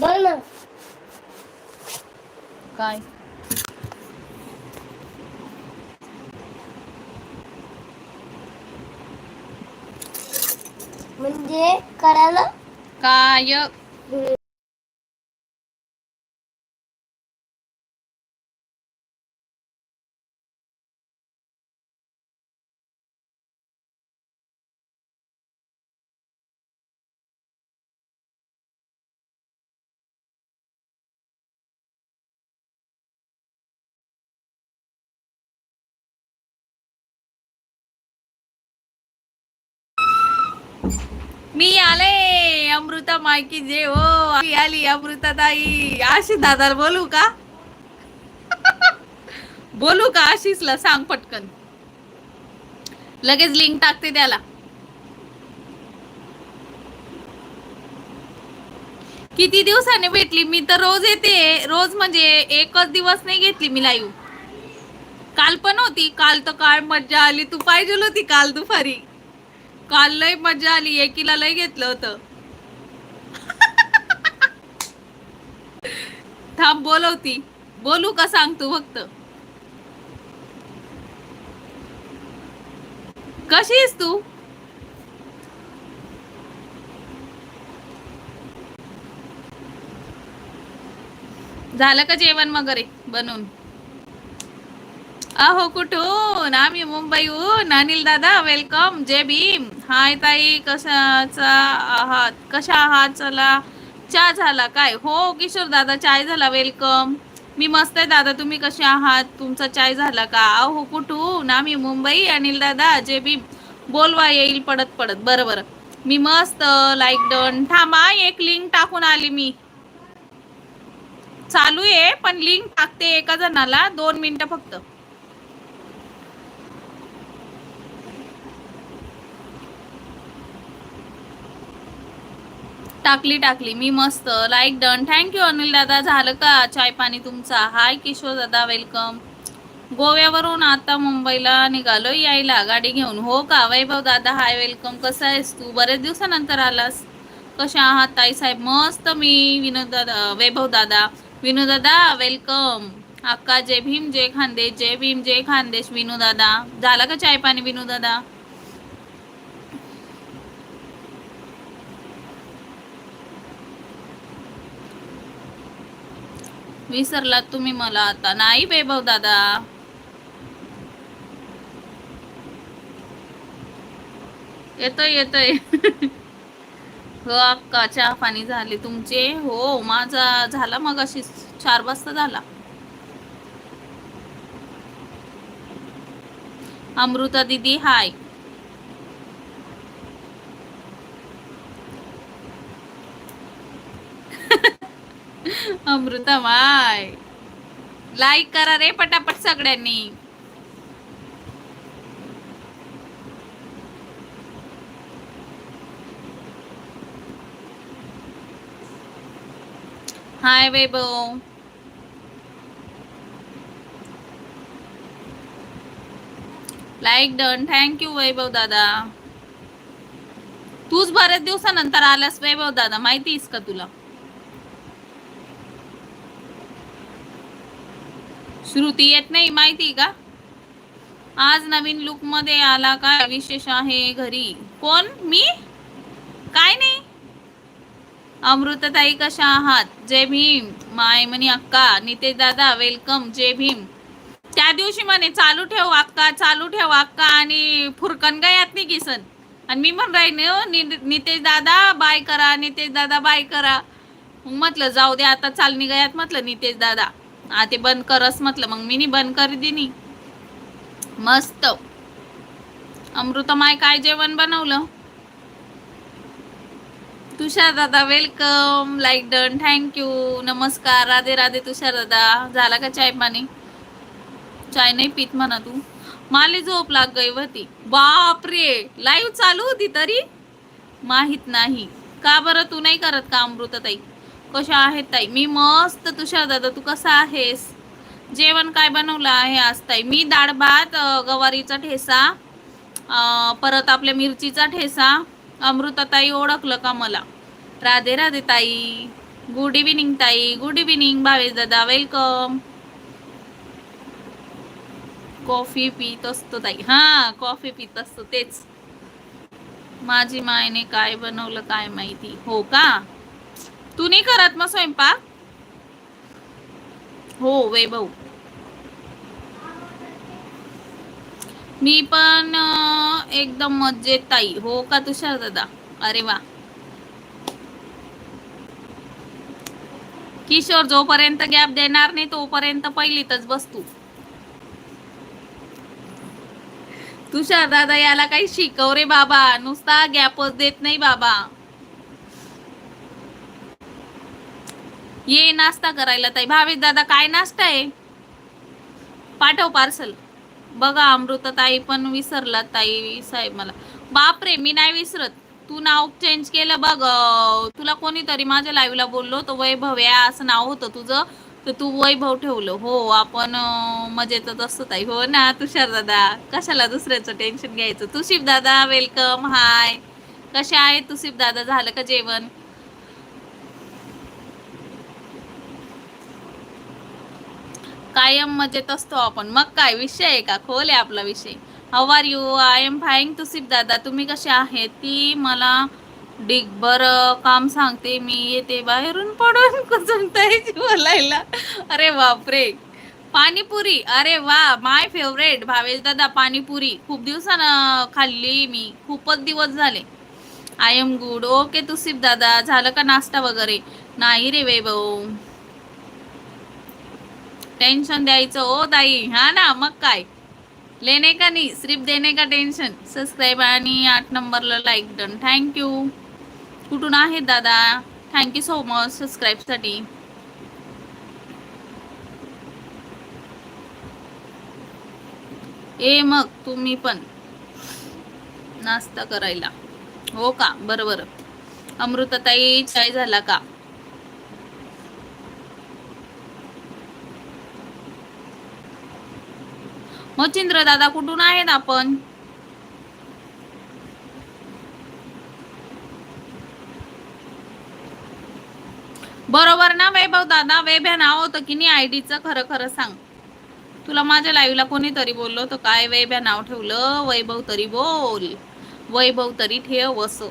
बोल ना. काय? म्हणजे करायला? काय? मी आले. अमृता मायकी जे हो. आली अमृता ताई. आशिष दादा बोलू का? बोलू का आशिषला? सांग पटकन. लगेच लिंक टाकते त्याला. किती दिवसाने भेटली? मी तर रोज येते. रोज म्हणजे एकच दिवस नाही घेतली मी लाईव्ह काल पण होती. काल तर काय मज्जा आली. तू पाहिजे होती काल दुपारी. काल लय मजा आली एकीला लय घेतलं होतं. थांब बोलवती बोलू का सांग तू फक्त. कशी आहेस तू? झालं का जेवण वगैरे बनवून? अहो कुठून? आम्ही मुंबईहून. अनिल दादा वेलकम जय भीम. हाय ताई कशाचा आहात? कशा आहात? चला. चहा झाला काय? हो किशोर दादा चाय झाला. वेलकम मी मस्त आहे दादा. तुम्ही कसे आहात? तुमचा चाय झाला का? अहो कुठून? आम्ही मुंबई अनिल दादा जे बी बोलवा येईल पडत पडत. बरं बरं. मी मस्त. लाईक डन थांबा एक लिंक टाकून आली मी. चालू आहे पण लिंक टाकते एका जणाला. दोन मिनिटं फक्त. टाकली टाकली. मी मस्त. लाईक डन थँक्यू अनिल दादा. झालं का चाय पाणी तुमचा? हाय किशोर दादा. वेलकम गोव्यावरून आता मुंबईला निघालो यायला. गाडी घेऊन. हो का? वैभव दादा हाय वेलकम कसं आहेस तू? बरेच दिवसानंतर आलास. कशा आहात ताई साहेब? मस्त मी विनोद दादा वैभव दादा. विनोद दादा वेलकम अक्का जय भीम जय खानदेश जय भीम जय खानदेश विनू दादा. झाला का चाय पाणी विनू दादा? विसरलात तुम्ही मला आता. नाही वैभव दादा. येतोय येतोय. हो अक्का चहा पाणी झाले तुमचे. हो माझा झाला मग अशी चार वाजता झाला. अमृता दिदी हाय. अमृता माय लाईक करा रे पटापट सगळ्यांनी. Hi Vaibhav like done thank you Vaibhav दादा. तूच बऱ्याच दिवसानंतर आलास वैभव दादा. माहितीस का तुला? श्रुती येत नाही माहिती का? आज नवीन लुकमध्ये आला काय विशेष आहे घरी? कोण? मी? काय नाही. अमृतताई कशा आहात? जय भीम. माय मनी अक्का नितेश दादा वेलकम जय भीम. त्या दिवशी म्हणे चालू ठेव अक्का चालू ठेव अक्का आणि फुरकन गयात नाही किसन आणि मी म्हण राही नितेश दादा बाय करा नितेश दादा बाय करा. म्हटलं जाऊ दे आता चालणी गयात म्हटलं नितेश दादा. ते बंद करस म्हटलं. मग मी बंद कर दिनी. मस्त. अमृतमाय काय जेवण बनवलं? तुषार दादा वेलकम लाईक डन थँक्यू नमस्कार. राधे राधे तुषार दादा. झाला का चाय पाणी? चाय नाही पित म्हणा तू. माली झोप लाग गई होती बापरे! लाईव्ह चालू होती तरी? माहीत नाही. का बरं तू नाही करत का अमृतताई? कशा आहेत ताई? मी मस्त तुषार दादा तू कसा आहेस? जेवण काय बनवलं आहे आज ताई? मी डाळ भात गवारीचा ठेसा अं, परत आपल्या मिरचीचा ठेसा अमृताताई ओळखलं का मला? राधे राधे ताई. गुड इव्हिनिंग ताई. गुड इव्हिनिंग भावेश दादा. वेलकम कॉफी पित असतो ताई. हा कॉफी पित असतो तेच. माझी मायने काय बनवलं काय माहिती? हो का? तू नाही करत मग स्वयंपाक? हो वैभव मी पण एकदम मजेत ताई. हो का तुषार दादा? अरे वा. किशोर जोपर्यंत गॅप देणार नाही तोपर्यंत पहिलीतच बसतू तुषार दादा याला काही शिकव रे बाबा. नुसता गॅपच देत नाही बाबा. ये नाश्ता करायला ताई. भावेश दादा काय नाश्ता आहे? पाठव पार्सल बघा अमृता ताई पण विसरला ताई साहेब मला. बापरे मी नाही विसरत. तू नाव चेंज केलं बघ. तुला कोणीतरी माझ्या लाईव्हला बोललो तो वैभव या असं नाव होतं तुझं. तर तू वैभव ठेवलं. हो आपण मजेतच असतो ताई. हो ना तुषार दादा? कशाला दुसऱ्याचं टेन्शन घ्यायचं? तुशिफ दादा वेलकम हाय कसे आहे तुसिफ दादा? झालं का जेवण? कायम मजेत असतो आपण. मग काय? विषय आहे का? खोल आहे आपला विषय. How are you I am fine Tusif दादा. तुम्ही कसे आहेत? ती मला डिगभर काम सांगते मी येते बाहेरून पडून कुसुमताईची बोलायला. अरे बापरे! पाणीपुरी. अरे वा! माय फेवरेट भावेश दादा पाणीपुरी. खूप दिवसानं खाल्ली मी. खूपच दिवस झाले. I am good okay Tusif दादा. झालं का नाश्ता वगैरे? नाही रे वैभव टेन्शन द्यायचं ओ ताई हा ना मग काय? लेने का नाही सिर्फ देणे का टेन्शन? सबस्क्राईब आणि आठ नंबरला लाईक डन थँक्यू कुठून आहेत दादा? थँक्यू सो मच सबस्क्राईबसाठी ए मग तुम्ही पण. नाश्ता करायला. हो का? बरोबर अमृताताई चाय झाला का? मच्छिंद्र दादा कुठून आहेत आपण? बरोबर ना वैभव दादा? वैभ्या नाव होतं की नाही आयडीचं खरं खरं सांग. तुला माझ्या लाईव्हला कोणीतरी बोललो तर काय वैभ्या नाव ठेवलं? वैभव तरी बोल. वैभव तरी ठेव असं.